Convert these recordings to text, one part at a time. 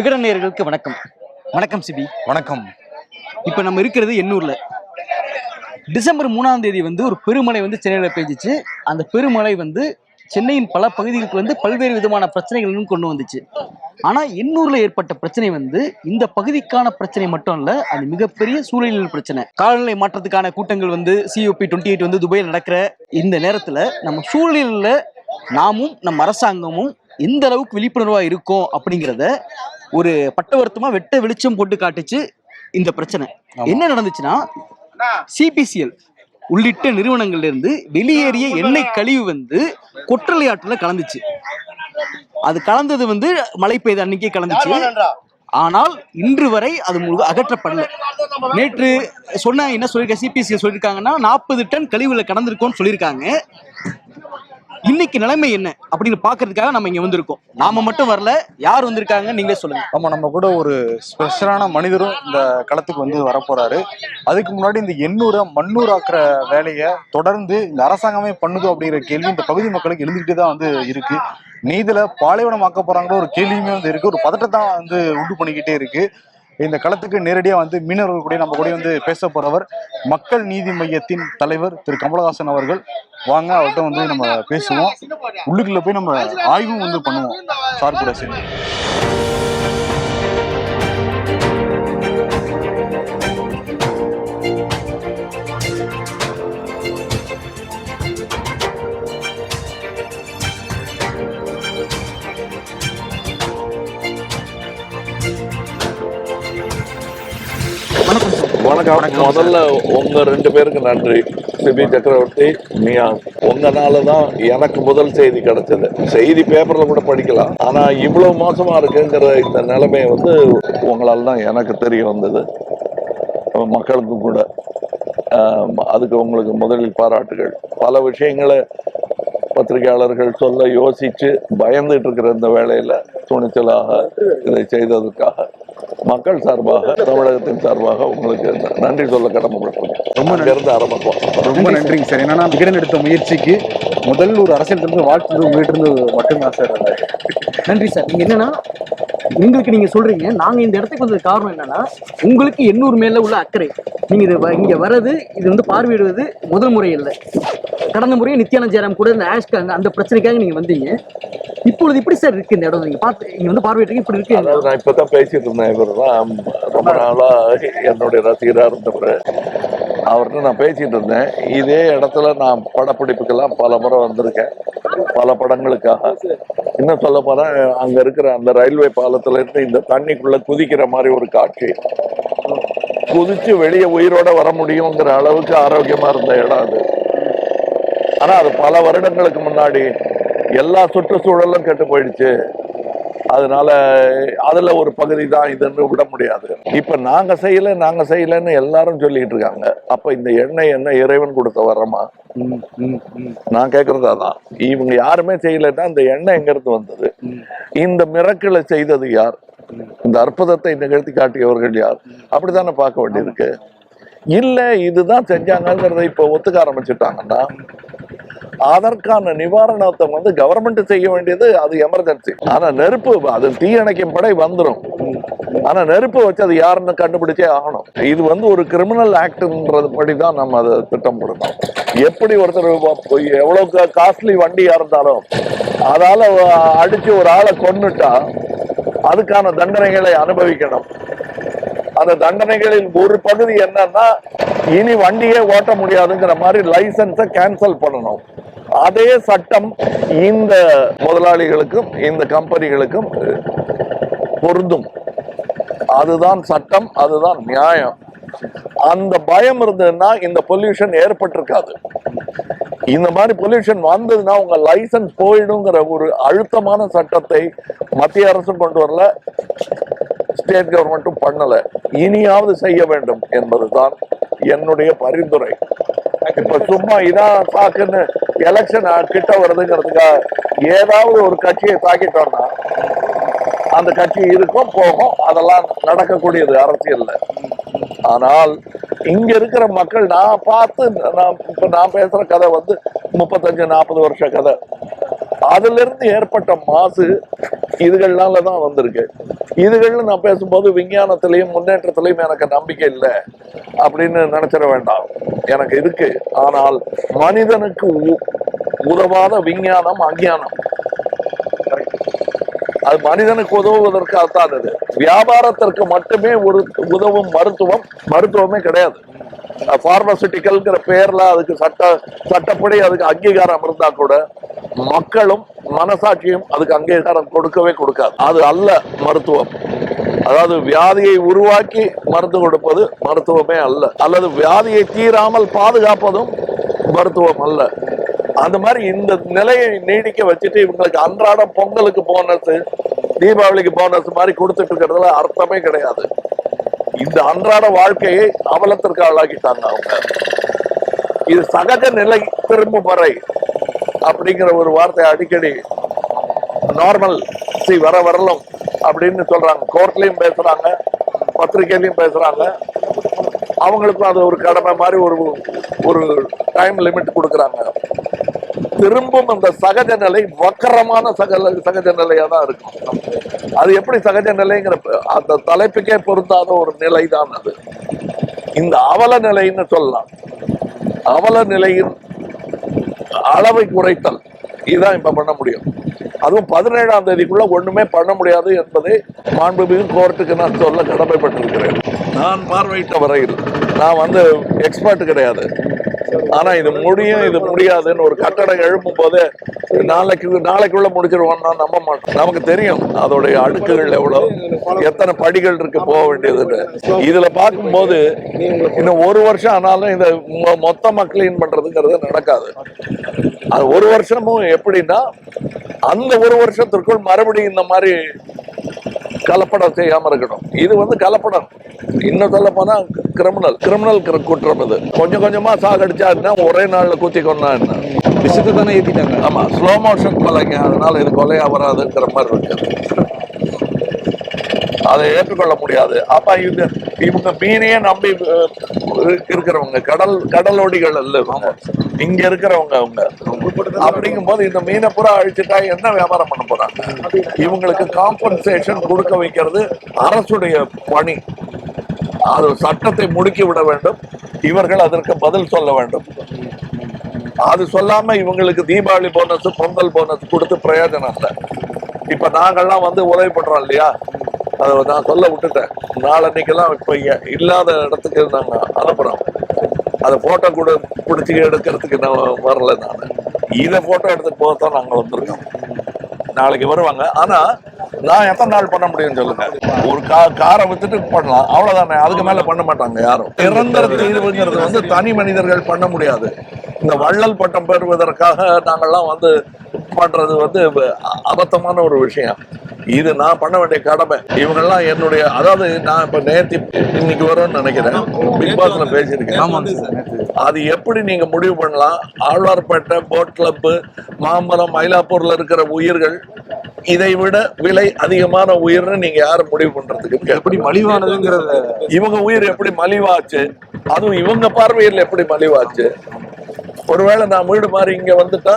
விகடன் நேயர்களுக்கு வணக்கம். வணக்கம் சிபி. வணக்கம். இப்போ நம்ம இருக்கிறது எண்ணூர்ல. டிசம்பர் மூணாம் தேதி வந்து ஒரு பெருமழை வந்து சென்னையில் பெய்ஞ்சிச்சு. அந்த பெருமழை வந்து சென்னையின் பல பகுதிகளுக்கு வந்து பல்வேறு விதமான பிரச்சனைகளும் கொண்டு வந்துச்சு. ஆனா எண்ணூர்ல ஏற்பட்ட பிரச்சனை வந்து இந்த பகுதிக்கான பிரச்சனை மட்டும் இல்ல அது மிகப்பெரிய சூழலியல் பிரச்சனை. காலநிலை மாற்றத்துக்கான கூட்டங்கள் வந்து சிஓபி டுவெண்ட்டி எயிட் வந்து துபாயில் நடக்கிற இந்த நேரத்துல நம்ம சூழலியல்ல நாமும் நம்ம அரசாங்கமும் எந்த அளவுக்கு விழிப்புணர்வா இருக்கோம் அப்படிங்கிறத ஒரு பட்டவர்த்தமா வெட்ட வெளிச்சம் போட்டு காட்டுச்சு இந்த பிரச்சனை. என்ன நடந்துச்சுன்னா சிபிசிஎல் உள்ளிட்ட நிறுவனங்கள்ல இருந்து வெளியேறிய எண்ணெய் கழிவு வந்து கொற்றலை ஆற்றுல கலந்துச்சு. அது கலந்தது வந்து மழை பெய்த அன்னைக்கே கலந்துச்சு. ஆனால் இன்று வரை அது முழு அகற்றப்படல. நேற்று சொன்ன என்ன சொல்லியிருக்க சிபிசி சொல்லியிருக்காங்கன்னா நாற்பது டன் கழிவுல கடந்திருக்கோம்னு சொல்லியிருக்காங்க இன்னைக்கு நிலைமை என்ன அப்படின்னு பாக்குறதுக்காக நம்ம இங்க வந்திருக்கோம். நாம மட்டும் வரல யார் வந்திருக்காங்க நீங்களே சொல்லுங்க. ஆமா நம்ம கூட ஒரு ஸ்பெஷலான மனிதரும் இந்த களத்துக்கு வந்து வரப்போறாரு. அதுக்கு முன்னாடி இந்த எண்ணூரை மண்ணூராக்குற வேலையை தொடர்ந்து இந்த அரசாங்கமே பண்ணுது அப்படிங்கிற கேள்வி இந்த பகுதி மக்களுக்கு எழுந்துகிட்டே தான் வந்து இருக்கு. நீதில பாலைவனமாக்க போறாங்களோ ஒரு கேள்வியுமே வந்து இருக்கு. ஒரு பதட்டத்தான் வந்து உண்டு பண்ணிக்கிட்டே இருக்கு. இந்த களத்துக்கு நேரடியாக வந்து மீனவர்கள் கூட நம்ம கூட வந்து பேச போறவர் மக்கள் நீதி மையத்தின் தலைவர் திரு கமலஹாசன் அவர்கள். வாங்க அவர்கிட்ட வந்து நம்ம பேசுவோம். உள்ளுக்குள்ள போய் நம்ம ஆய்வும் வந்து பண்ணுவோம். சார் கூட சேர்ந்து. வணக்கம். முதல்ல உங்க ரெண்டு பேருக்கு நன்றி. சிபி சக்கரவர்த்தி மியா. உங்கனால தான் எனக்கு முதல் செய்தி கிடைச்சது. செய்தி பேப்பர்ல கூட படிக்கலாம். ஆனா இவ்வளவு மோசமா இருக்குங்கிற இந்த நிலைமை வந்து உங்களால தான் எனக்கு தெரிய வந்தது. மக்களுக்கும் கூட. அதுக்கு உங்களுக்கு முதலில் பாராட்டுகள். பல விஷயங்களை பத்திரிகையாளர்கள் சொல்ல யோசிச்சு பயந்துட்டு இருக்கிற இந்த வேளையில துணிச்சலாக இதை செய்ததற்காக மக்கள் சார்பாக தமிழகத்தின் சார்பாக உங்களுக்கு நன்றி சொல்ல கடமைப்பட்டிருக்கேன். ரொம்ப இருந்து ஆரம்பிப்போம். ரொம்ப நன்றிங்க சார். என்னன்னா விகடன் எடுத்த முயற்சிக்கு முதல் ஒரு அரசியல் இருந்து வாழ்த்து உங்ககிட்ட இருந்து மட்டும்தான் சார். நன்றி சார். நீங்க என்னன்னா எங்களுக்கு நீங்க சொல்றீங்க நாங்க இந்த இடத்துக்கு வந்தது காரணம் என்னன்னா உங்களுக்கு எண்ணூறு மேல உள்ள அக்கறை. நீங்க இது வ- இங்க வர்றது இது வந்து பார்வையிடுவது முதல் முறை இல்லை. கடந்த முறையே நித்யானந்த் ஜெயராம் கூட இந்த அந்த அந்த பிரச்சனைக்காக நீங்க வந்தீங்க. இப்பொழுது இப்படி சார் இருக்கு இந்த இடம். நீங்க பார்த்து நீங்க வந்து பார்வையிட்டு இப்படி இருக்கு. அதாவது நான் இப்பதான் பேசிட்டு இருந்தேன். இவர் தான் ரொம்ப நாளா என்னுடைய ரசிகரா இருந்தவர். அவர்கிட்ட நான் பேசிட்டு இருந்தேன். இதே இடத்துல நான் படப்பிடிப்புக்கெல்லாம் பல முறை வந்திருக்கேன். பல படங்களுக்காக. இன்னும் சொல்ல போனா அங்க இருக்கிற அந்த ரயில்வே பாலத்துல இருந்து இந்த தண்ணிக்குள்ள குதிக்கிற மாதிரி ஒரு காட்சி. குதிச்சு வெளியே உயிரோட வர முடியுங்கிற அளவுக்கு ஆரோக்கியமா இருந்த இடம் அது. ஆனா அது பல வருடங்களுக்கு முன்னாடி எல்லா சுற்றுச்சூழலும் கெட்டு போயிடுச்சு. அதனால அதுல ஒரு பகுதி தான் இதுன்னு விட முடியாது. இப்ப நாங்க செய்யல நாங்க செய்யலன்னு எல்லாரும் சொல்லிட்டு இருக்காங்க. அப்ப இந்த எண்ணெய் என்ன இறைவன் கொடுத்த வரமா. நான் கேக்குறது அதான். இவங்க யாருமே செய்யலைன்னா இந்த எண்ணெய் எங்க இருந்து வந்தது. இந்த மிரக்களை செய்தது யார்? இந்த அற்புதத்தை நிகழ்த்தி காட்டியவர்கள் யார்? அப்படித்தானே பார்க்க வேண்டியிருக்கு இல்ல இதுதான் செஞ்சாங்கங்கிறத இப்ப ஒத்துக்க ஆரம்பிச்சுட்டாங்கன்னா அதற்கான நிவாரணத்தை வந்து கவர்மெண்ட் செய்ய வேண்டியது அது எமர்ஜென்சி ஆனா நெருப்பு அது தீயணைக்கும் படை வந்துரும். ஆனா நெருப்பு வச்சு அது யாருன்னு கண்டுபிடிச்சே ஆகணும். இது வந்து ஒரு கிரிமினல் ஆக்ட்ன்றது படி தான் நம்ம அதை திட்டம் போடணும் எப்படி ஒருத்தர் எவ்வளவு காஸ்ட்லி வண்டியா இருந்தாலும் அதால அடிச்சு ஒரு ஆளை கொன்னுட்டா அதுக்கான தண்டனைகளை அனுபவிக்கணும். அந்த தண்டனைகளின் ஒரு பகுதி என்னன்னா இனி வண்டியே ஓட்ட முடியாதுங்கிற மாதிரி லைசன்ஸை கேன்சல் பண்ணணும். அதே சட்டம் இந்த முதலாளிகளுக்கும் இந்த கம்பெனிகளுக்கும் பொருந்தும். அதுதான் சட்டம் அதுதான் நியாயம். அந்த பயம் இருந்ததுன்னா இந்த பொல்யூஷன் ஏற்பட்டிருக்காது. இந்த மாதிரி பொல்யூஷன் வந்ததுன்னா உங்க லைசன்ஸ் போயிடுங்கிற ஒரு அழுத்தமான சட்டத்தை மத்திய அரசு கொண்டு வரல. ஸ்டேட் கவர்மெண்ட்டும் பண்ணல. இனியாவது செய்ய வேண்டும் என்பதுதான் என்னுடைய பரிந்துரை. இப்ப சும்மா இதான் தாக்குன்னு எலெக்ஷன் கிட்ட வருதுங்கிறதுக்காக ஏதாவது ஒரு கட்சியை தாக்கிட்டோம்னா அந்த கட்சி இருக்கும் போகும். அதெல்லாம் நடக்கக்கூடியது அரசியல்ல. ஆனால் இங்க இருக்கிற மக்கள் நான் பார்த்து நான் இப்ப நான் பேசுற கதை வந்து முப்பத்தஞ்சு நாற்பது வருஷ கதை. அதுல இருந்து ஏற்பட்ட மாசு இதுகள்னால தான் வந்திருக்கு. இதுகள்னு நான் பேசும்போது விஞ்ஞானத்திலையும் முன்னேற்றத்திலையும் எனக்கு நம்பிக்கை இல்லை அப்படின்னு நினைச்சிட வேண்டாம். எனக்கு இருக்கு. ஆனால் மனிதனுக்கு உ- உதவாத விஞ்ஞானம் அஞ்ஞானம். அது மனிதனுக்கு உதவுவதற்கு அத்தானது வியாபாரத்திற்கு மட்டுமே ஒரு உதவும் மருத்துவம் மருத்துவமே கிடையாது. பார்மசிட்டிக்கல்ங்கிற பேர்ல அதுக்கு சட்ட சட்டப்படி அதுக்கு அங்கீகாரம் இருந்தா கூட மக்களும் மனசாட்சியும் அதுக்கு அங்கீகாரம் கொடுக்கவே கொடுக்காது. அது அல்ல மருத்துவம். அதாவது வியாதியை உருவாக்கி மருந்து கொடுப்பது மருத்துவமே அல்ல. அல்லது வியாதியை தீராமல் பாதுகாப்பதும் மருத்துவம் அல்ல. அந்த மாதிரி இந்த நிலையை நீடிக்க வச்சுட்டு இவங்களுக்கு அன்றாடம் பொங்கலுக்கு போனஸ் தீபாவளிக்கு போனஸ் மாதிரி கொடுத்துட்டு இருக்கிறதுல அர்த்தமே கிடையாது. இந்த அன்றாட வாழ்க்கையை அவலத்திற்கு ஆளாக்கிட்டாங்க அவங்க இது சகஜ நிலை திரும்பும் வரை அப்படிங்கிற ஒரு வார்த்தை அடிக்கடி நார்மல் சி வர வரலும் அப்படின்னு சொல்றாங்க. கோர்ட்லயும் பேசுறாங்க பத்திரிகையிலையும் பேசுறாங்க. அவங்களுக்கும் அது ஒரு கடமை மாதிரி ஒரு ஒரு டைம் லிமிட் கொடுக்குறாங்க. திரும்பும் அந்த சகஜ நிலை வக்கரமான சகல சகஜ நிலையாக தான் இருக்கும். அது எப்படி சகஜ நிலைங்கிற அந்த தலைப்புக்கே பொருந்தாத ஒரு நிலை தான் அது. இந்த அவல நிலைன்னு சொல்லலாம். அவல நிலையின் அளவை குறைத்தல். இதுதான் இப்ப பண்ண முடியும். அதுவும் பதினேழாம் தேதிக்குள்ள ஒண்ணுமே பண்ண முடியாது என்பதை மாண்புமிகு கோர்ட்டுக்கு நான் சொல்ல கடமைப்பட்டிருக்கிறேன். நான் பார்வையிட்ட வரையில். நான் வந்து எக்ஸ்பர்ட் கிடையாது. ஆனா இது முடியும் இது முடியாதுன்னு ஒரு கட்டடம் எழுப்பும் போது நாளைக்கு நாளைக்குள்ள முடிச்சிருவோம்னா நம்ப மாட்டோம். நமக்கு தெரியும் அதோடைய அடுக்குகள் எவ்வளவு எத்தனை படிகள் இருக்கு போக வேண்டியதுன்னு. இதுல பார்க்கும்போது இன்னும் ஒரு வருஷம் ஆனாலும் இந்த மொத்தமா மொத்த பண்றதுங்கிறது நடக்காது. அது ஒரு வருஷமும் எப்படின்னா அந்த ஒரு வருஷத்திற்குள் மறுபடியும் இந்த மாதிரி கலப்படம் செய்யாம இருக்கணும். இது வந்து கலப்படம். இன்னும் சொல்ல போனா கிரிமினல் கிரிமினல் குற்றம் இது. கொஞ்சம் கொஞ்சமா சாகடிச்சா என்ன ஒரே நாள்ல குத்தி கொண்டா என்ன? விஷயத்தை தானே ஏத்திட்டாங்க. ஆமா ஸ்லோ மோஷன் கொலைங்க அதனால இது கொலையா வராதுங்கிற மாதிரி இருக்கு. அதை ஏற்றுக்கொள்ள முடியாது. அப்ப இது இவங்க மீனையே நம்பி இருக்கிறவங்க. கடல் கடலோடிகள் அல்ல இங்க இருக்கிறவங்க அவங்க. அப்படிங்கும் போது இந்த மீனை பூரா அழிச்சுட்டா என்ன வியாபாரம் பண்ண போறாங்க? இவங்களுக்கு காம்பன்சேஷன் கொடுக்க வைக்கிறது அரசுடைய பணி. அது சட்டத்தை முடுக்கி விட வேண்டும். இவர்கள் அதற்கு பதில் சொல்ல வேண்டும். அது சொல்லாம இவங்களுக்கு தீபாவளி போனஸ் பொங்கல் போனஸ் கொடுத்து பிரயோஜனம் இல்லை. இப்ப நாங்கள்லாம் வந்து உதவி பண்றோம் இல்லையா? அதை நான் சொல்ல விட்டுட்டேன். நாளன்னைக்கெல்லாம் இப்ப இல்லாத இடத்துக்கு நாங்க அனுப்புறோம். அதை போட்டோ கூட பிடிச்சி எடுக்கிறதுக்கு நான் வரல நான். இதை போட்டோ எடுத்துட்டு போக தான் நாங்கள் வந்திருக்கோம். நாளைக்கு வருவாங்க. ஆனா நான் எத்தனை நாள் பண்ண முடியும் சொல்லுங்க. ஒரு கா காரை வித்துட்டு பண்ணலாம். அவ்வளவுதானே? அதுக்கு மேல பண்ண மாட்டாங்க யாரும். நிரந்தர தீர்வுங்கிறது வந்து தனி மனிதர்கள் பண்ண முடியாது. இந்த வள்ளல் பட்டம் பெறுவதற்காக நாங்கெல்லாம் வந்து பண்றது வந்து அபத்தமான ஒரு விஷயம். இது நான் பண்ண வேண்டிய கடமை. இவங்கெல்லாம் என்னுடைய அதாவது நான் இப்ப நேத்தி இன்னைக்கு வரும்னு நினைக்கிறேன். பிக் பாஸ்ல பேசியிருக்கேன். அது எப்படி நீங்க முடிவு பண்ணலாம்? ஆழ்வார்பேட்டை போட் கிளப் மாமரம் மயிலாப்பூர்ல இருக்கிற உயிர்கள் இதை விட விலை அதிகமான உயிர்னு நீங்க யாரும் முடிவு பண்றதுக்கு எப்படி மலிவானதுங்கிறத இவங்க உயிர் எப்படி மலிவாச்சு? அதுவும் இவங்க பார்வையில் எப்படி மலிவாச்சு? ஒருவேளை நான் வீடு மாதிரி இங்க வந்துட்டா?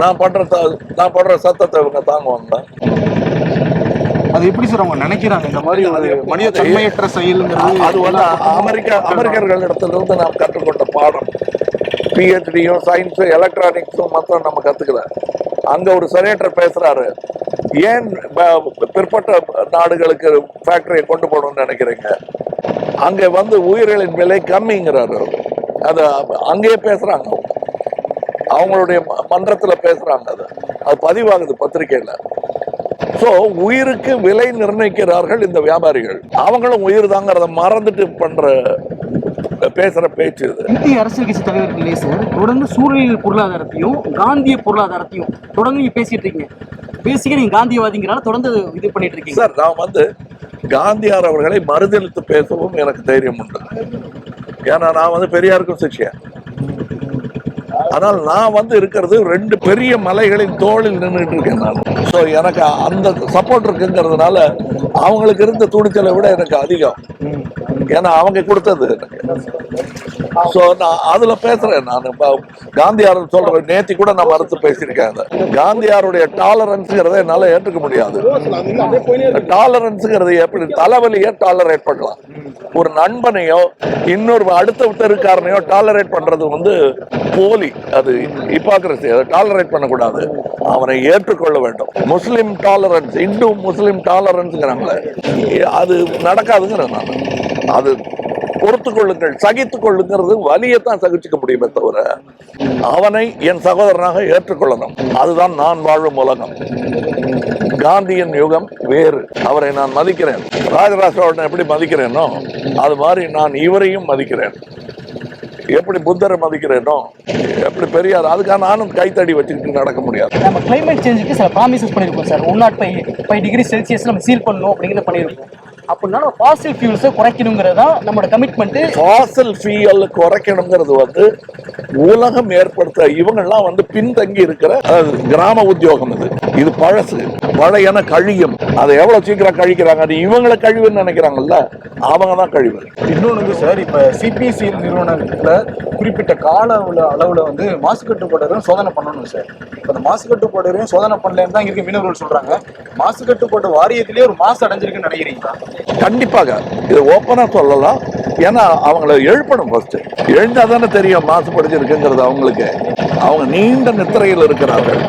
நான் பண்ற நான் பண்ற சத்தத்தை இவங்க தாங்குவாங்க. அது எப்படி சார் அவங்க நினைக்கிறாங்க? இந்த மாதிரி ஒரு மனித தன்மையற்ற செயலுங்கிறது அது வந்து அமெரிக்க அமெரிக்கர்கள் இடத்துல இருந்து நாம் கற்றுக்கொண்ட பாடம். பிஹெச்டியும் சயின்ஸும் எலக்ட்ரானிக்ஸும் மாத்திரம் நம்ம கத்துக்கல. அங்க ஒரு செனேட்டர் பேசுறாரு. ஏன் பிற்பட்ட நாடுகளுக்கு ஃபேக்டரியை கொண்டு போகணும்னு நினைக்கிறீங்க? அங்க வந்து உயிர்களின் விலை கம்மிங்கிறாரு. அது அங்கேயே பேசுறாங்க அவங்க. அவங்களுடைய மன்றத்துல பேசுறாங்க அது. அது பதிவாகுது பத்திரிக்கையில சோ உயிருக்கு விலை நிர்ணயிக்கிறார்கள் இந்த வியாபாரிகள். அவங்களும் உயிர் தாங்கிறத மறந்துட்டு பண்ற பேசுற பேச்சு இது. இந்திய அரசியல் கட்சி தலைவர்களே சார்? தொடர்ந்து சூழலியல் பொருளாதாரத்தையும் காந்திய பொருளாதாரத்தையும் தொடர்ந்து நீங்க பேசிட்டு இருக்கீங்க. பேசிக்க நீங்க காந்தியவாதிங்கிறனால தொடர்ந்து இது பண்ணிட்டு இருக்கீங்க. சார் நான் வந்து காந்தியார் அவர்களை மறுதளித்து பேசவும் எனக்கு தைரியம் உண்டு. ஏன்னா நான் வந்து பெரியாருக்கும் சிஷ்யன். ஆனால் நான் வந்து இருக்கிறது ரெண்டு பெரிய மலைகளின் தோளில் நின்றுட்டு இருக்கேன் நான். ஸோ எனக்கு அந்த சப்போர்ட் இருக்குங்கிறதுனால அவங்களுக்கு இருந்த துணிச்சலை விட எனக்கு அதிகம். ஏன்னா அவங்க கொடுத்தது. சோ நான் அதுல பேசுறேன் நான். இப்போ காந்தியார் சொல்ற நேத்தி கூட நான் மறுத்து பேசியிருக்கேன் காந்தியாருடைய டாலரன்ஸுங்கிறத என்னால ஏற்றுக்க முடியாது. டாலரன்ஸுங்கிறது எப்படி? தலைவலியை டாலரேட் பண்ணலாம். ஒரு நண்பனையோ இன்னொரு அடுத்த தெருக்காரனையோ டாலரேட் பண்றது வந்து போலி. அது இப்பாக்ரசி அதை டாலரேட் பண்ணக்கூடாது. அவனை ஏற்றுக்கொள்ள வேண்டும். முஸ்லீம் டாலரன்ஸ் இந்து முஸ்லீம் டாலரன்ஸுங்கிறாங்களே அது நடக்காதுங்கிறேன் நான். அது பொறுத்து கொள்ளுங்கள் சகித்துக் கொள்ளுங்கிறது தான் சகிச்சுக்க முடியுமே தவிர அவனை என் சகோதரனாக ஏற்றுக்கொள்ளணும். அதுதான் நான் வாழும் உலகம். காந்தியின் யுகம் வேறு. அவரை நான் மதிக்கிறேன். ராஜராஜ எப்படி மதிக்கிறேனோ அது மாதிரி நான் இவரையும் மதிக்கிறேன். எப்படி புத்தரை மதிக்கிறேனோ எப்படி பெரியார் அதுக்காக நானும் கைத்தடி வச்சுக்கிட்டு நடக்க முடியாது. நம்ம கிளைமேட் சேஞ்சுக்கு சில ப்ராமிசஸ் பண்ணியிருக்கோம் sir one naught five five degree Celsius நம்ம சீல் பண்ணணும் அப்படிங்கிறத பண்ணியிருக்கோம் அப்படின்னா ஃபாசில் ஃபியூல்ஸை குறைக்கணுங்கிறது தான் நம்மளோட கமிட்மெண்ட்டு ஃபாசல் ஃபியூயல் குறைக்கணுங்கிறது வந்து உலகம் ஏற்படுத்த இவங்கெல்லாம் வந்து பின்தங்கி இருக்கிற கிராம உத்தியோகம் இது. இது பழசு. பழையன கழியும். அதை எவ்வளவு சீக்கிரம் கழிக்கிறாங்க? அது இவங்களை கழிவுன்னு நினைக்கிறாங்கல்ல? அவங்க தான் கழிவு. இன்னொன்று சார் இப்போ சிபிசிஎல் நிறுவனத்துல குறிப்பிட்ட கால அளவுல அளவுல வந்து மாசு கட்டுப்பாடுறையும் சோதனை பண்ணணும் சார். இப்போ அந்த மாசு கட்டுப்பாடுறையும் சோதனை பண்ணலன்னு தான் இருக்கு மீனவர்கள் சொல்றாங்க. மாசு கட்டுப்பாடு வாரியத்திலேயே ஒரு மாசு அடைஞ்சிருக்குன்னு நினைக்கிறீங்களா? கண்டிப்பாக. இது ஓப்பனாக சொல்லலாம். ஏன்னா அவங்கள எழுப்பணும் ஃபர்ஸ்ட் எழுந்தால் தானே தெரியும் மாசுபடுத்திருக்குங்கிறது அவங்களுக்கு. அவங்க நீண்ட நித்திரையில் இருக்கிறார்கள்.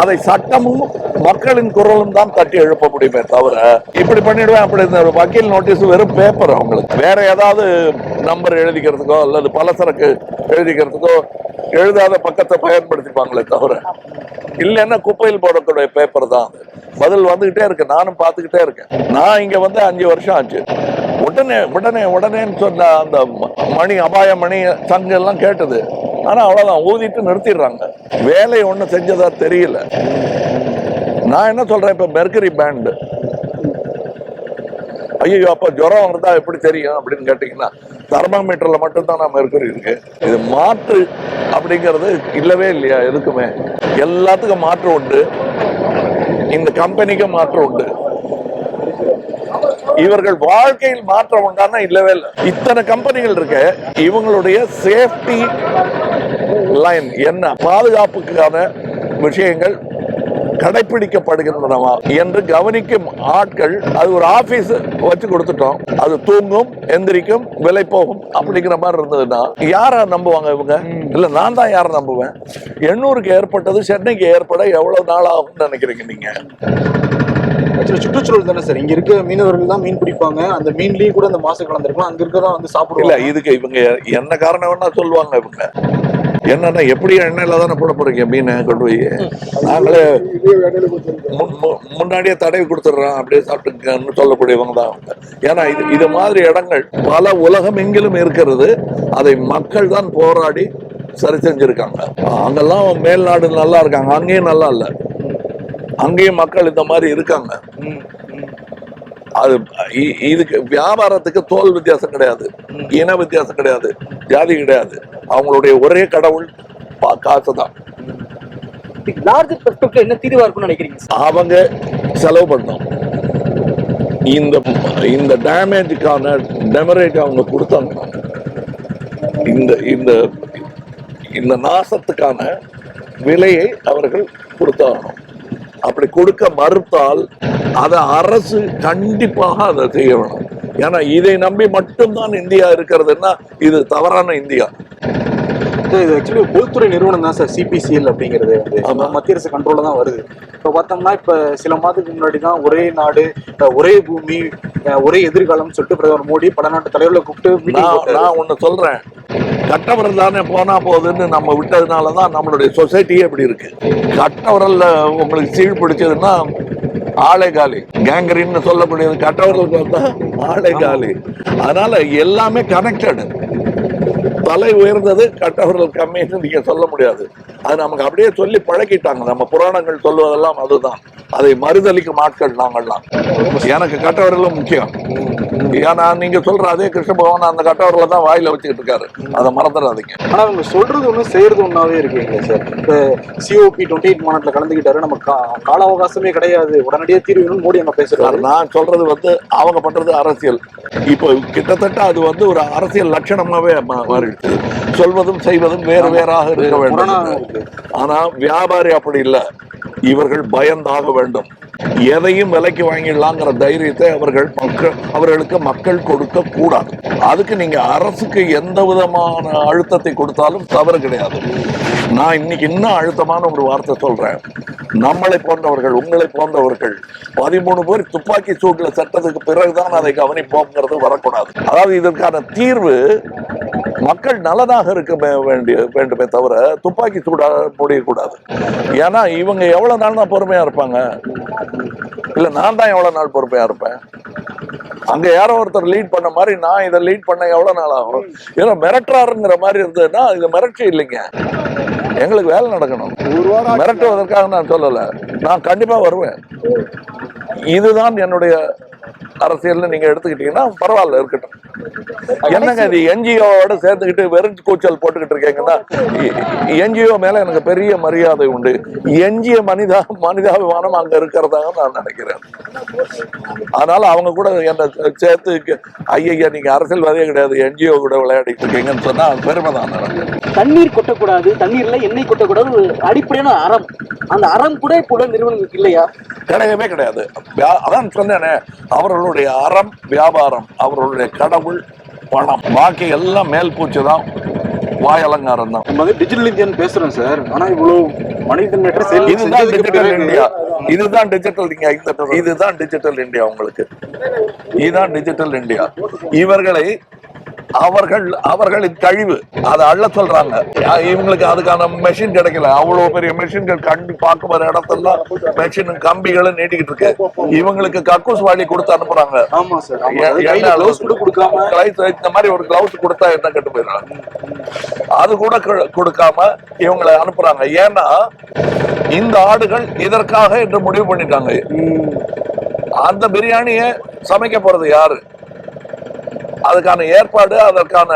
அதை சட்டமும் மக்களின் குரலும் தான் தட்டி எழுப்ப முடியுமே தவிர இப்படி பண்ணிடுவேன் அப்படி இந்த வக்கீல் நோட்டீஸ் வெறும் பேப்பர் அவங்களுக்கு. வேற ஏதாவது நம்பர் எழுதிக்கிறதுக்கோ அல்லது பலசரக்கு எழுதிக்கிறதுக்கோ எழுதாத பக்கத்தை பயன்படுத்திப்பாங்களே தவிர இல்லைன்னா குப்பையில் போடக்கூடிய பேப்பர் தான் பதில் வந்துகிட்டே இருக்கு. நானும் பார்த்துக்கிட்டே இருக்கேன். நான் இங்க வந்து அஞ்சு வருஷம் ஆச்சு. உடனே உடனே உடனேன்னு சொன்ன அந்த ம- மணி அபாய மணி சங்கு எல்லாம் கேட்டது. ஆனா அவ்வளவுதான். ஊதிட்டு நிறுத்திடுறாங்க. வேலை ஒன்றும் செஞ்சதா தெரியல. நான் என்ன சொல்றேன்? இப்ப மெர்கரி பேண்டு ஐயோ அப்ப ஜுரம் வந்தா எப்படி தெரியும் அப்படின்னு கேட்டீங்கன்னா தெர்மாமீட்டர்ல மட்டும்தான் நான் மெர்கரி இருக்கு. இது மாற்று அப்படிங்கிறது இல்லவே இல்லையா? எதுக்குமே. எல்லாத்துக்கும் மாற்று உண்டு. இந்த கம்பெனிக்கு மாற்று உண்டு. இவர்கள் வாழ்க்கையில் மாற்றம் உண்டானா? இல்லவே இல்லை. இத்தனை கம்பெனிகள் இருக்கு. இவங்களுடைய சேஃப்டி லைன் என்ன? பாதுகாப்புக்கான விஷயங்கள் கடைபிடிக்கப்படுகின்றனவா என்று கவனிக்கும் ஆட்கள் அது ஒரு ஆபீஸ் வச்சு கொடுத்துட்டோம். அது தூங்கும் எந்திரிக்கும் விலை போகும் அப்படிங்கிற மாதிரி இருந்ததுன்னா யாரை நம்புவாங்க இவங்க? இல்ல நான் தான் யாரை நம்புவேன்? எண்ணூருக்கு ஏற்பட்டது சென்னைக்கு ஏற்பட எவ்வளவு நாள் ஆகும்னு நினைக்கிறீங்க நீங்க? ஆக்சுவலி சுற்றுச்சூழல் தானே சார். இங்க இருக்க மீனவர்கள் தான் மீன் பிடிப்பாங்க. அந்த மீன்லயும் கூட அந்த மாசு கலந்துருக்கலாம். அங்க இருக்கதான் வந்து இல்ல சாப்பிடுவாங்க இதுக்கு இவங்க என்ன காரணம் வேணா சொல்லுவாங்க இவங்க? என்னன்னா எப்படி எண்ணெயில தானே போட போறீங்க மீனை கொண்டு போய்? நாங்களே முன்- மு- முன்னாடியே தடவி கொடுத்துட்றோம் அப்படியே சாப்பிட்டுக்கன்னு சொல்லக்கூடியவங்க தான் அவங்க. ஏன்னா இது இது மாதிரி இடங்கள் பல உலகம் எங்கிலும் இருக்கிறது. அதை மக்கள் தான் போராடி சரி செஞ்சிருக்காங்க. அங்கெல்லாம் மேல்நாடு நல்லா இருக்காங்க அங்கேயும் நல்லா இல்லை. அங்கேயும் மக்கள் இந்த மாதிரி இருக்காங்க. அது இதுக்கு வியாபாரத்துக்கு தோல் வித்தியாசம் கிடையாது. இன வித்தியாசம் கிடையாது. ஜாதி கிடையாது. அவங்களுடைய ஒரே கடவுள் பா- காசு தான் என்ன தீர்வா இருக்கும்னு நினைக்கிறீங்க? அவங்க செலவு பண்ணோம் இந்த இந்த டேமேஜுக்கான டெமரேட் அவங்க கொடுத்தாங்க இந்த இந்த இந்த நாசத்துக்கான விலையை அவர்கள் கொடுத்தாகணும். அப்படி கொடுக்க மறுத்தால் அதை அரசு கண்டிப்பாக அதை செய்ய வேணும். ஏன்னா இதை நம்பி மட்டும்தான் இந்தியா இருக்கிறதுன்னா இது தவறான இந்தியா. சார், இது ஆக்சுவலி பொதுத்துறை நிறுவனம் தான் சார் சிபிசிஎல் அப்படிங்கிறது. வந்து. மத்திய அரசு கண்ட்ரோல்ல தான் வருது. இப்போ பார்த்தோம்னா இப்போ சில மாதத்துக்கு முன்னாடி தான் ஒரே நாடு ஒரே பூமி ஒரே எதிர்காலம்னு சொல்லிட்டு பிரதமர் மோடி பல நாட்டு தலைவர்களை கூப்பிட்டு நான் ஒண்ணு சொல்றேன். கட்டவரல் தானே போனா போகுதுன்னு நம்ம விட்டதுனால தான் நம்மளுடைய சொசைட்டியே இப்படி இருக்கு. கட்டவரல்ல உங்களுக்கு சீழ் பிடிச்சதுன்னா ஆளே காலி. கேங்கரின்னு சொல்லக்கூடியது கட்டவரலுக்கு வந்தா ஆளே காலி. அதனால எல்லாமே கனெக்டட் தலை உயர்ந்தது கட்டவர்கள் கம்மின்னு நீங்கள் சொல்ல முடியாது. அது நமக்கு அப்படியே சொல்லி பழக்கிட்டாங்க. நம்ம புராணங்கள் சொல்வதெல்லாம் அதுதான். அதை மறுதளிக்கும் ஆட்கள் நாங்கள்லாம் எனக்கு கட்டவரலும் முக்கியம். ஏன்னா நீங்க சொல்ற அதே கிருஷ்ண பகவான் அந்த கட்டவரில் தான் வாயில வச்சுக்கிட்டு இருக்காரு. அதை மறந்துடாதீங்க. ஆனா அவங்க சொல்றது ஒண்ணு செய்யறது ஒண்ணாவே இருக்குங்க சார் இப்போ சிஓபி டுவெண்ட்டி எயிட் மாநாட்டுல கலந்துக்கிட்டாரு. நம்ம கால அவகாசமே கிடையாது. உடனடியே தீர்வு மோடி அங்க பேசுறாரு. நான் சொல்றது வந்து அவங்க பண்றது அரசியல். இப்போ கிட்டத்தட்ட அது வந்து ஒரு அரசியல் லட்சணமாவே மாறிடுச்சு. சொல்வதும் செய்வதும் வேறு வேறாக இருக்க வேண்டும். ஆனால் ஆனா வியாபாரி அப்படி இல்லை. இவர்கள் பயந்தாக வேண்டும். எதையும் விலைக்கு வாங்கிடலாங்கிற தைரியத்தை அவர்கள் மக்கள் அவர்களுக்கு மக்கள் கொடுக்க கூடாது. அதுக்கு நீங்க அரசுக்கு எந்த விதமான அழுத்தத்தை கொடுத்தாலும் தவறு கிடையாது. நான் இன்னைக்கு இன்னும் அழுத்தமான ஒரு வார்த்தை சொல்றேன். நம்மளை போன்றவர்கள் உங்களை போன்றவர்கள் பதிமூணு பேர் துப்பாக்கி சூட்டில் சட்டத்துக்கு பிறகுதான் அதை கவனிப்போம்ங்கிறது வரக்கூடாது. அதாவது இதற்கான தீர்வு மக்கள் நலனாக இருக்க வேண்டிய வேண்டுமே தவிர துப்பாக்கி சூடா முடியக்கூடாது. ஏன்னா இவங்க எவ்வளவு நாள் தான் பொறுமையா இருப்பாங்க? இல்ல நான் தான் எவ்வளவு நாள் பொறுமையா இருப்பேன்? அங்க யாரோ ஒருத்தர் லீட் பண்ண மாதிரி நான் இதை லீட் பண்ண எவ்வளவு நாள் ஆகும்? ஏதோ மிரட்டுறாருங்கிற மாதிரி இருந்ததுன்னா இது மிரட்சி இல்லைங்க. எங்களுக்கு வேலை நடக்கணும். மிரட்டுவதற்காக நான் சொல்லல. நான் கண்டிப்பா வருவேன். இதுதான் என்னுடைய அரசியல்னு நீங்க எடுத்துக்கிட்டீங்கன்னா பரவாயில்ல இருக்கட்டும். என்னங்க இது என்ஜிஓவோட சேர்த்துக்கிட்டு வெறும் கூச்சல் போட்டுக்கிட்டு இருக்கீங்கன்னா என்ஜிஓ மேல எனக்கு பெரிய மரியாதை உண்டு. எஞ்சிய மனிதா மனிதாபிமானம் அங்க இருக்கிறதாக நான் நினைக்கிறேன். அதனால அவங்க கூட என்ன சேர்த்து ஐயா நீங்க அரசியல்வாதியே கிடையாது என்ஜிஓ கூட விளையாடிட்டு இருக்கீங்கன்னு சொன்னா பெருமை தான் தண்ணீர் கொட்டக்கூடாது தண்ணீர்ல எண்ணெய் கொட்டக்கூடாது அடிப்படையான அறம். அந்த அறம் கூட இப்போ நிறுவனங்களுக்கு இல்லையா? கிடையவே கிடையாது. அதான் சொன்னேனே அவர்களுடைய அறம் வியாபாரம் அவர்களுடைய கடவுள் பணம் பாக்கி எல்லாம் மேல் பூச்சு தான் வாய் அலங்காரம் தான். டிஜிட்டல் இந்தியான்னு பேசுறோம் சார் ஆனா இவ்வளவு மனிதநேற்ற செயல் இதுதான் டிஜிட்டல் இந்தியா இதுதான் டிஜிட்டல் இந்தியா இந்த இதுதான் டிஜிட்டல் இந்தியா உங்களுக்கு. இதுதான் டிஜிட்டல் இந்தியா இவர்களை அவர்கள் அவர்களின் கழிவு. அதை அள்ள சொல்றாங்க. இவங்களுக்கு அதுக்கான மெஷின் கிடைக்கல. அவ்வளவு பெரிய மெஷின்கள் கண்டு பார்க்க வர இடத்தெல்லாம் மெஷின் கம்பிகளும் நீட்டிக்கிட்டு இருக்கு. இவங்களுக்கு கக்கூஸ் வாளி கொடுத்து அனுப்புறாங்க. இந்த மாதிரி ஒரு கிளவுஸ் கொடுத்தா என்ன கெட்டு போயிடுறாங்க அது கூட கொடுக்காம இவங்களை அனுப்புறாங்க. ஏன்னா இந்த ஆடுகள் இதற்காக என்று முடிவு பண்ணிட்டாங்க. அந்த பிரியாணிய சமைக்க போறது யாரு? அதுக்கான ஏற்பாடு அதற்கான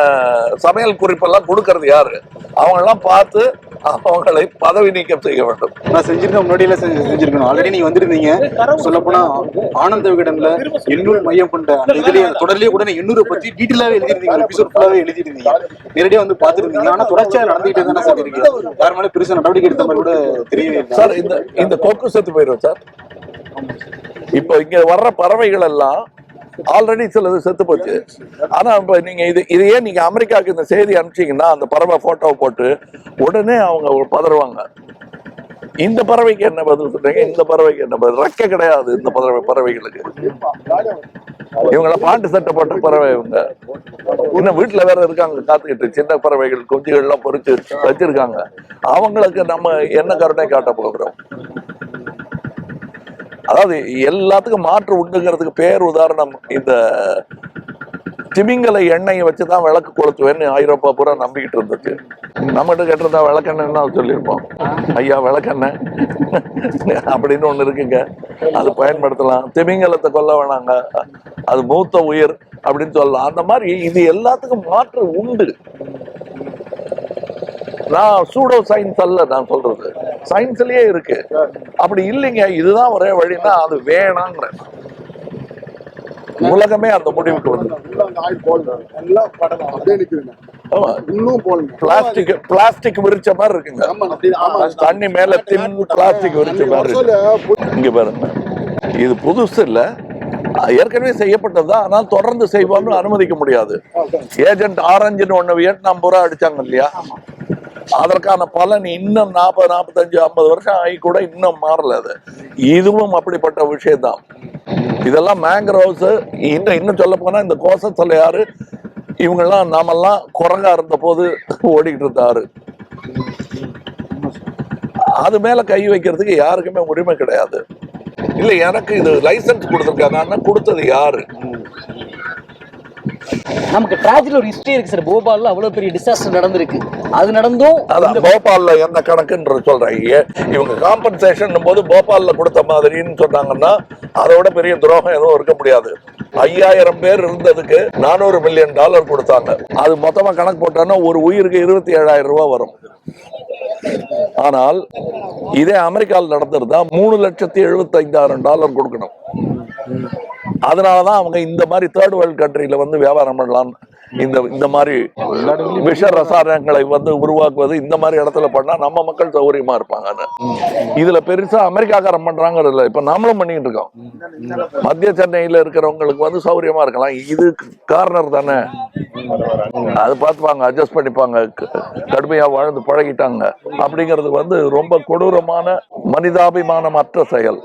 சமையல் குறிப்பெல்லாம் கொடுக்கறது யாரு? அவங்க எல்லாம் பார்த்து அவங்களை பதவி நீக்கம் செய்ய வேண்டும். நான் செஞ்சிருக்கேன் முன்னாடி எல்லாம் செஞ்சு- செஞ்சிருக்கணும். ஆல்ரெடி நீங்க வந்திருந்தீங்க. சொல்ல போனா ஆனந்த விகடன்ல எண்ணூர் மையம் கொண்ட அந்த இதுலயே தொடர்லயே கூட எண்ணூரை பத்தி டீட்டெயிலாவே எழுதிருந்தீங்க எபிசோட் ஃபுல்லாவே எழுதிருந்தீங்க நேரடியா வந்து பாத்துருந்தீங்க ஆனா தொடர்ச்சியா நடந்துகிட்டே தானே சார் இருக்கு. யார் மேல பெருசா நடவடிக்கை எடுத்த மாதிரி கூட தெரியவே சார் இந்த இந்த கொக்கு செத்து போயிடும் சார். இப்போ இங்க வர்ற பறவைகள் எல்லாம் ஆல்ரெடி சிலது செத்து போச்சு. ஆனா இப்ப நீங்க இது இதையே நீங்க அமெரிக்காவுக்கு இந்த செய்தி அனுப்பிச்சீங்கன்னா அந்த பறவை ஃபோட்டோவை போட்டு உடனே அவங்க பதறுவாங்க. இந்த பறவைக்கு என்ன பதில் சொல்றீங்க? இந்த பறவைக்கு என்ன பதில்? ரெக்க கிடையாது இந்த பறவை பறவைகளுக்கு. இவங்கள பாட்டு சட்டை போட்ட பறவை இவங்க. இன்னும் வீட்டுல வேற இருக்காங்க காத்துக்கிட்டு. சின்ன பறவைகள் குஞ்சுகள் எல்லாம் பொறிச்சு வச்சிருக்காங்க. அவங்களுக்கு நம்ம என்ன கருணை காட்ட போகிறோம்? அதாவது எல்லாத்துக்கும் மாற்று உண்டுங்கிறதுக்கு பேர் உதாரணம் இந்த திமிங்கலை எண்ணெயை வச்சு தான் விளக்கு கொளுத்துவேன்னு ஐரோப்பா பூரா நம்பிக்கிட்டு இருந்துச்சு. நம்மகிட்ட கேட்டிருந்தா விளக்கெண்ணெய்னா சொல்லியிருப்போம். ஐயா விளக்கெண்ணெய். அப்படின்னு ஒன்று இருக்குங்க. அது பயன்படுத்தலாம். திமிங்கலத்தை கொல்ல வேணாங்க. அது மூத்த உயிர் அப்படின்னு சொல்லலாம். அந்த மாதிரி இது எல்லாத்துக்கும் மாற்று உண்டு. நான் சூடோ சயின்ஸ் அல்ல நான் சொல்றது. சயின்ஸ்லயே இருக்கு. அப்படி இல்லைங்க இதுதான் ஒரே வழின்னா அது வேணாங்கிறேன் உலகமே அந்த முடிவுக்கு வந்து பிளாஸ்டிக் பிளாஸ்டிக் விரிச்ச மாதிரி இருக்குங்க. தண்ணி மேல தின் பிளாஸ்டிக் விரிச்ச மாதிரி இருக்கு. இங்க பாருங்க. இது புதுசு இல்ல. ஏற்கனவே செய்யப்பட்டதுதான் ஆனால் தொடர்ந்து செய்வோம்னு அனுமதிக்க முடியாது. ஏஜென்ட் ஆரஞ்சுன்னு ஒண்ணு வியட்நாம் பூரா அடிச்சாங்க இல்லையா? அதற்கான பலன் இன்னும் நாற்பது நாற்பத்தஞ்சு ஐம்பது வருஷம் ஆகி கூட இன்னும் மாறல அது. இதுவும் அப்படிப்பட்ட விஷயம்தான். இதெல்லாம் மேங்க்ரோவ்ஸ் இன்னும் இன்னும் சொல்ல போனா இந்த கோசத்தில் யாரு இவங்கெல்லாம் நாமெல்லாம் குரங்கா இருந்த போது ஓடிக்கிட்டு இருந்தாரு. அது மேல கை வைக்கிறதுக்கு யாருக்குமே உரிமை கிடையாது. இல்ல எனக்கு இது லைசன்ஸ் கொடுத்துருக்காங்கன்னா கொடுத்தது யாரு? நமக்கு டிராஜில ஒரு ஹிஸ்டரி இருக்கு சார் போபால்ல அவ்வளவு பெரிய டிசாஸ்டர் நடந்திருக்கு. அது நடந்தும் அதான் போபால்ல என்ன கணக்குன்ற சொல்றேன் ஏ- இவங்க காம்பன்சேஷன் போது போபால்ல கொடுத்த மாதிரின்னு சொன்னாங்கன்னா அதோட பெரிய துரோகம் எதுவும் இருக்க முடியாது. ஐயாயிரம் பேர் இருந்ததுக்கு நானூறு மில்லியன் டாலர் கொடுத்தாங்க. அது மொத்தமா கணக்கு போட்டோன்னா ஒரு உயிருக்கு இருபத்தி ஏழாயிரம் ரூபாய் வரும். ஆனால் இதே அமெரிக்காவில் நடந்திருந்தா மூணு லட்சத்தி எழுபத்தி ஐந்தாயிரம் டாலர் கொடுக்கணும். அதனாலதான் அவங்க இந்த மாதிரி தேர்ட் வேர்ல்டு கண்ட்ரில வந்து வியாபாரம் பண்ணலாம் இந்த இந்த மாதிரி விஷ ரசாயனங்களை வந்து உருவாக்குவது இந்த மாதிரி இடத்துல பண்ணா நம்ம மக்கள் சௌகரியமா இருப்பாங்க இதுல பெருசா அமெரிக்காக்காரம் பண்றாங்கிறது இல்ல. இப்ப நாமளும் பண்ணிட்டு இருக்கோம். மத்திய சென்னையில இருக்கிறவங்களுக்கு வந்து சௌகரியமா இருக்கலாம். இது கார்னர் தானே. அது பார்த்துப்பாங்க அட்ஜஸ்ட் பண்ணிப்பாங்க. கடுமையா வாழ்ந்து பழகிட்டாங்க. அப்படிங்கிறது வந்து ரொம்ப கொடூரமான மனிதாபிமானமற்ற செயல்.